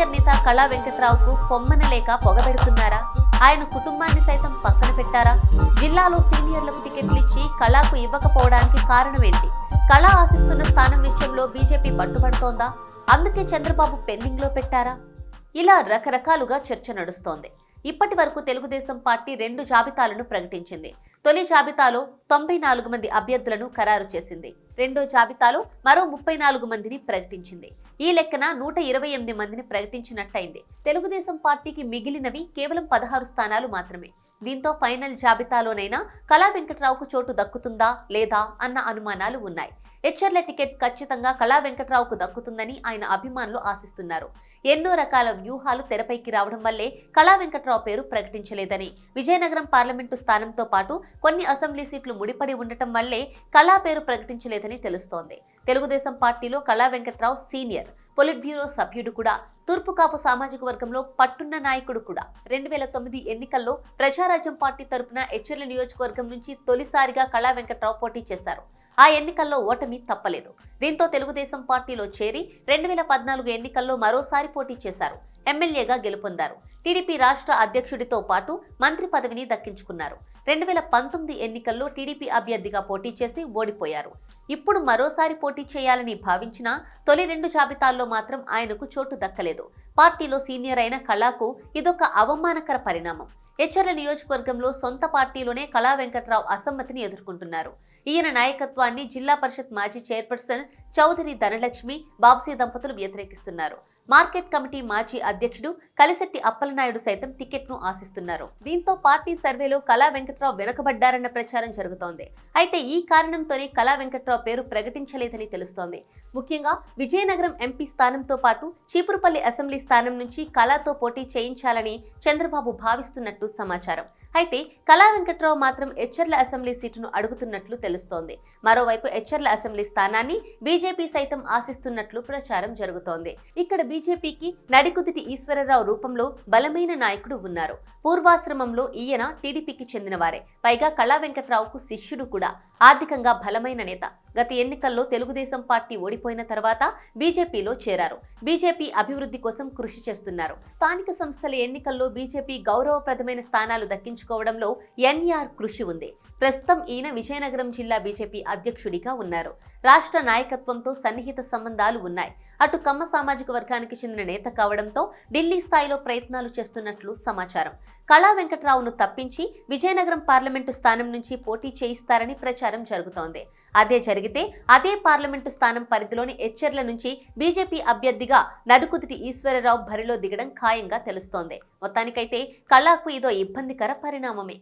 Senior నేత కళా వెంకట్రావుకు పొమ్మన లేక పొగబెడుతున్నారా? ఆయన కుటుంబాన్ని సైతం పక్కన పెట్టారా? జిల్లాలో సీనియర్లకు టికెట్లు ఇచ్చి కళాకు ఇవ్వకపోవడానికి కారణమేంటి? కళ ఆశిస్తున్న స్థానం విషయంలో బీజేపీ పట్టుబడుతోందా? అందుకే చంద్రబాబు పెండింగ్లో పెట్టారా? ఇలా రకరకాలుగా చర్చ నడుస్తోంది. ఇప్పటి వరకు తెలుగుదేశం పార్టీ రెండు జాబితాలను ప్రకటించింది. తొలి జాబితాలో తొంభై నాలుగు మంది అభ్యర్థులను ఖరారు చేసింది. రెండో జాబితాలో మరో ముప్పై నాలుగు మందిని ప్రకటించింది. ఈ లెక్కన నూట ఇరవై ఎనిమిది మందిని ప్రకటించినట్టయింది. తెలుగుదేశం పార్టీకి మిగిలినవి కేవలం పదహారు స్థానాలు మాత్రమే. దీంతో ఫైనల్ జాబితాలోనైనా కళా వెంకట్రావుకు చోటు దక్కుతుందా లేదా అన్న అనుమానాలు ఉన్నాయి. హెచ్చర్ల టికెట్ ఖచ్చితంగా కళా వెంకట్రావుకు దక్కుతుందని ఆయన అభిమానులు ఆశిస్తున్నారు. ఎన్నో రకాల వ్యూహాలు తెరపైకి రావడం వల్లే కళా వెంకట్రావు పేరు ప్రకటించలేదని విజయనగరం పార్లమెంటు స్థానంతో పాటు కొన్ని అసెంబ్లీ సీట్లు ముడిపడి ఉండటం వల్లే కళా పేరు ప్రకటించలేదని తెలుస్తోంది. తెలుగుదేశం పార్టీలో Kala Venkatrao senior. Polit bureau సభ్యుడు కూడా తూర్పు కాపు సామాజిక వర్గంలో పట్టున్న నాయకుడు కూడా. రెండు వేల తొమ్మిది ఎన్నికల్లో ప్రజారాజ్యం పార్టీ తరపున హెచ్చర్ల నియోజకవర్గం నుంచి తొలిసారిగా కళా వెంకట్రావు పోటీ చేశారు. ఆ ఎన్నికల్లో ఓటమి తప్పలేదు. దీంతో తెలుగుదేశం పార్టీలో చేరి రెండు వేల పద్నాలుగు ఎన్నికల్లో మరోసారి పోటీ చేశారు. ఎమ్మెల్యేగా గెలుపొందారు. టీడీపీ రాష్ట్ర అధ్యక్షుడితో పాటు మంత్రి పదవిని దక్కించుకున్నారు. రెండు వేల పంతొమ్మిది ఎన్నికల్లో టీడీపీ అభ్యర్థిగా పోటీ చేసి ఓడిపోయారు. ఇప్పుడు మరోసారి పోటీ చేయాలని భావించినా తొలి రెండు జాబితాల్లో మాత్రం ఆయనకు చోటు దక్కలేదు. పార్టీలో సీనియర్ అయిన కళాకు ఇదొక అవమానకర పరిణామం. హెచ్చర్ల నియోజకవర్గంలో సొంత పార్టీలోనే కళా వెంకట్రావు అసమ్మతిని ఎదుర్కొంటున్నారు. ఈయన నాయకత్వాన్ని జిల్లా పరిషత్ మాజీ చైర్పర్సన్ చౌదరి ధనలక్ష్మి బాబ్సీ దంపతులు వ్యతిరేకిస్తున్నారు. మార్కెట్ కమిటీ మాజీ అధ్యక్షుడు కలిశెట్టి అప్పలనాయుడు సైతం టికెట్ను ఆశిస్తున్నారు. దీంతో పార్టీ సర్వేలో కళా వెంకట్రావు వెనుకబడ్డారన్న ప్రచారం జరుగుతోంది. అయితే ఈ కారణంతోనే కళా వెంకట్రావు పేరు ప్రకటించలేదని తెలుస్తోంది. ముఖ్యంగా విజయనగరం ఎంపీ స్థానంతో పాటు చీపురుపల్లి అసెంబ్లీ స్థానం నుంచి కళాతో పోటీ చేయించాలని చంద్రబాబు భావిస్తున్నట్టు సమాచారం. అయితే కళా వెంకట్రావు మాత్రం హెచ్చర్ల అసెంబ్లీ సీటును అడుగుతున్నట్లు తెలుస్తోంది. మరోవైపు హెచ్చర్ల అసెంబ్లీ స్థానాన్ని బీజేపీ సైతం ఆశిస్తున్నట్లు ప్రచారం జరుగుతోంది. ఇక్కడ బీజేపీకి నడికుదిటి ఈశ్వరరావు రూపంలో బలమైన నాయకుడు ఉన్నారు. పూర్వాశ్రమంలో ఈయన టీడీపీకి చెందినవారే. పైగా కళా వెంకట్రావుకు శిష్యుడు కూడా. ఆర్థికంగా బలమైన నేత. గత ఎన్నికల్లో తెలుగుదేశం పార్టీ ఓడిపోయిన తర్వాత బీజేపీలో చేరారు. బీజేపీ అభివృద్ధి కోసం కృషి చేస్తున్నారు. స్థానిక సంస్థల ఎన్నికల్లో బీజేపీ గౌరవప్రదమైన స్థానాలు దక్కించుకోవడంలో ఎన్ఆర్ కృషి ఉంది. ప్రస్తుతం ఈయన విజయనగరం జిల్లా బీజేపీ అధ్యక్షుడిగా ఉన్నారు. రాష్ట్ర నాయకత్వంతో సన్నిహిత సంబంధాలు ఉన్నాయి. అటు కమ్మ సామాజిక వర్గానికి చెందిన నేత కావడంతో ఢిల్లీ స్థాయిలో ప్రయత్నాలు చేస్తున్నట్లు సమాచారం. కళా వెంకట్రావును తప్పించి విజయనగరం పార్లమెంటు స్థానం నుంచి పోటీ చేయిస్తారని ప్రచారం జరుగుతోంది. అదే జరిగితే అదే పార్లమెంటు స్థానం పరిధిలోని హెచ్చర్ల నుంచి బీజేపీ అభ్యర్థిగా నడుకుదిటి ఈశ్వరరావు బరిలో దిగడం ఖాయంగా తెలుస్తోంది. మొత్తానికైతే కళాకు ఇదో ఇబ్బందికర పరిణామమే.